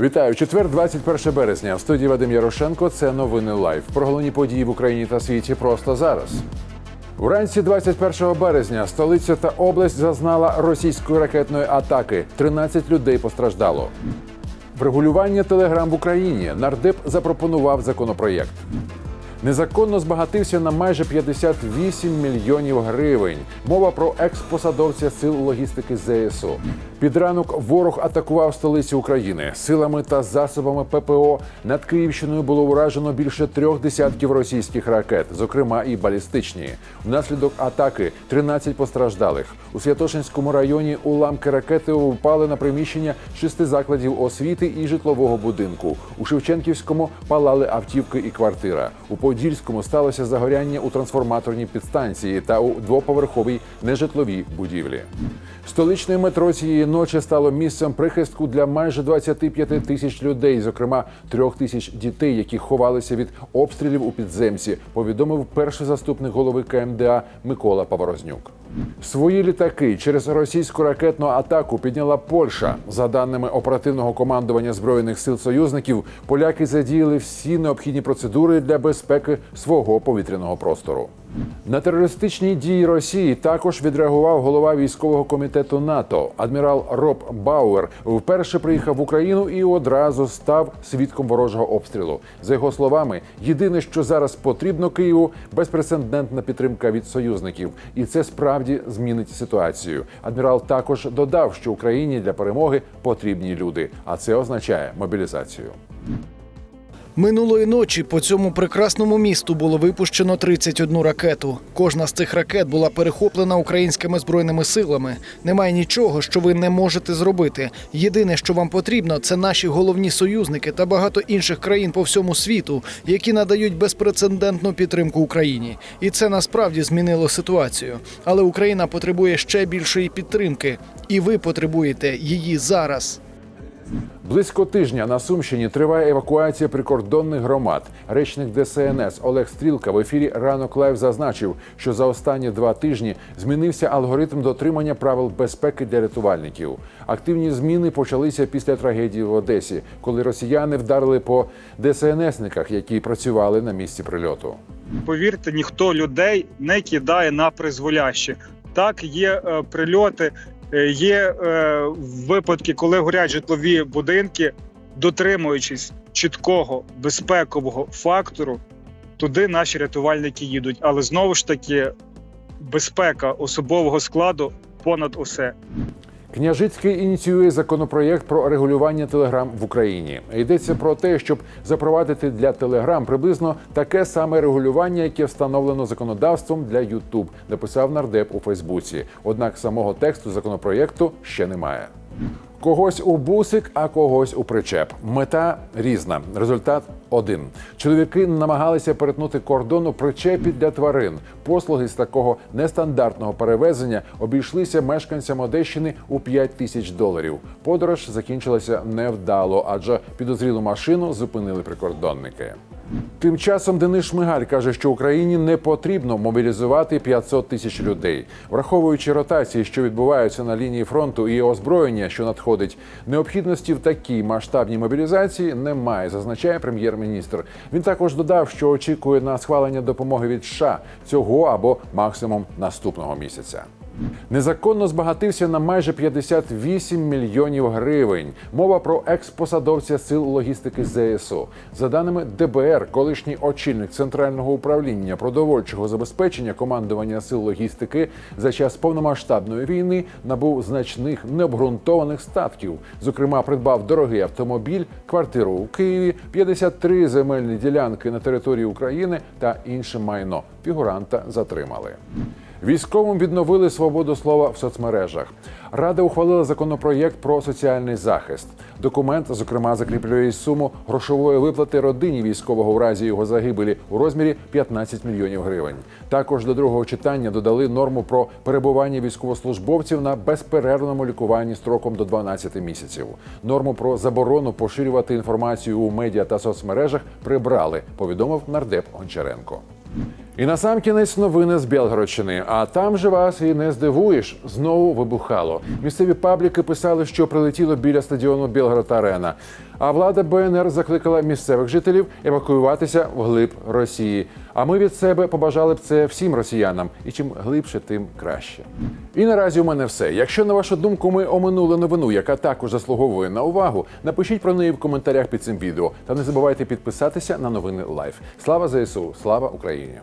Вітаю четвер, 21 березня. В студії Вадим Ярошенко. Це новини лайв. Про головні події в Україні та світі просто зараз. Вранці 21 березня столиця та область зазнала російської ракетної атаки. 13 людей постраждало. Врегулювання телеграм в Україні. Нардеп запропонував законопроєкт. Незаконно збагатився на майже 58 мільйонів гривень. Мова про експосадовця сил логістики ЗСУ. Під ранок ворог атакував столицю України силами та засобами ППО. Над Київщиною було уражено більше трьох десятків російських ракет, зокрема і балістичні. Внаслідок атаки 13 постраждалих. У Святошинському районі уламки ракети впали на приміщення шести закладів освіти і житлового будинку. У Шевченківському палали автівки і квартира. У Подільському сталося загоряння у трансформаторній підстанції та у двоповерховій нежитловій будівлі. Столичне метро цієї ночі стало місцем прихистку для майже 25 тисяч людей, зокрема трьох тисяч дітей, які ховалися від обстрілів у підземці. Повідомив перший заступник голови КМДА Микола Паворознюк. Свої літаки через російську ракетну атаку підняла Польща. За даними оперативного командування збройних сил союзників, поляки задіяли всі необхідні процедури для безпеки свого повітряного простору. На терористичні дії Росії також відреагував голова військового комітету НАТО. Адмірал Роб Бауер вперше приїхав в Україну і одразу став свідком ворожого обстрілу. За його словами, єдине, що зараз потрібно Києву, безпрецедентна підтримка від союзників, і це справді змінить ситуацію. Адмірал також додав, що Україні для перемоги потрібні люди, а це означає мобілізацію. Минулої ночі по цьому прекрасному місту було випущено 31 ракету. Кожна з цих ракет була перехоплена українськими збройними силами. Немає нічого, що ви не можете зробити. Єдине, що вам потрібно, це наші головні союзники та багато інших країн по всьому світу, які надають безпрецедентну підтримку Україні. І це насправді змінило ситуацію. Але Україна потребує ще більшої підтримки, і ви потребуєте її зараз. Близько тижня на Сумщині триває евакуація прикордонних громад. Речник ДСНС Олег Стрілка в ефірі ранок лайв зазначив, що за останні два тижні змінився алгоритм дотримання правил безпеки для рятувальників. Активні зміни почалися після трагедії в Одесі, коли росіяни вдарили по ДСНСниках, які працювали на місці прильоту. повірте, ніхто людей не кидає на призволяще. Так, є е, прильоти, є е, випадки, коли горять житлові будинки, дотримуючись чіткого безпекового фактору, туди наші рятувальники їдуть. Але знову ж таки, безпека особового складу понад усе. Княжицький ініціює законопроєкт про регулювання телеграм в Україні. Йдеться про те, щоб запровадити для телеграм приблизно таке саме регулювання, яке встановлено законодавством для Ютуб, написав нардеп у Фейсбуці. Однак самого тексту законопроєкту ще немає. Когось у бусик, а когось у причеп. Мета різна. Результат один. Чоловіки намагалися перетнути кордон у причепі для тварин. Послуги з такого нестандартного перевезення обійшлися мешканцям Одещини у 5 тисяч доларів. Подорож закінчилася невдало, адже підозрілу машину зупинили прикордонники. Тим часом Денис Шмигаль каже, що Україні не потрібно мобілізувати 500 тисяч людей, враховуючи ротації, що відбуваються на лінії фронту, і озброєння, що надходить, необхідності в такій масштабній мобілізації немає, зазначає прем'єр-міністр. Він також додав, що очікує на схвалення допомоги від США цього або максимум наступного місяця. Незаконно збагатився на майже 58 мільйонів гривень. Мова про експосадовця сил логістики ЗСУ. За даними ДБР, колишній очільник центрального управління продовольчого забезпечення командування сил логістики за час повномасштабної війни набув значних необґрунтованих статків. Зокрема, придбав дорогий автомобіль, квартиру у Києві, 53 земельні ділянки на території України та інше майно. Фігуранта затримали. Військовим відновили свободу слова в соцмережах. Рада ухвалила законопроєкт про соціальний захист. Документ, зокрема, закріплює суму грошової виплати родині військового в разі його загибелі у розмірі 15 мільйонів гривень. Також до другого читання додали норму про перебування військовослужбовців на безперервному лікуванні строком до 12 місяців. Норму про заборону поширювати інформацію у медіа та соцмережах прибрали. Повідомив нардеп Гончаренко. І насамкінець новини з Білгородщини. А там же вас і не здивуєш. Знову вибухало. Місцеві пабліки писали, що прилетіло біля стадіону Білгород Арена. А влада БНР закликала місцевих жителів евакуюватися вглиб Росії. А ми від себе побажали б це всім росіянам. І чим глибше, тим краще. І наразі у мене все. Якщо на вашу думку ми оминули новину, яка також заслуговує на увагу, напишіть про неї в коментарях під цим відео. Та не забувайте підписатися на новини Лайф. Слава ЗСУ! Слава Україні!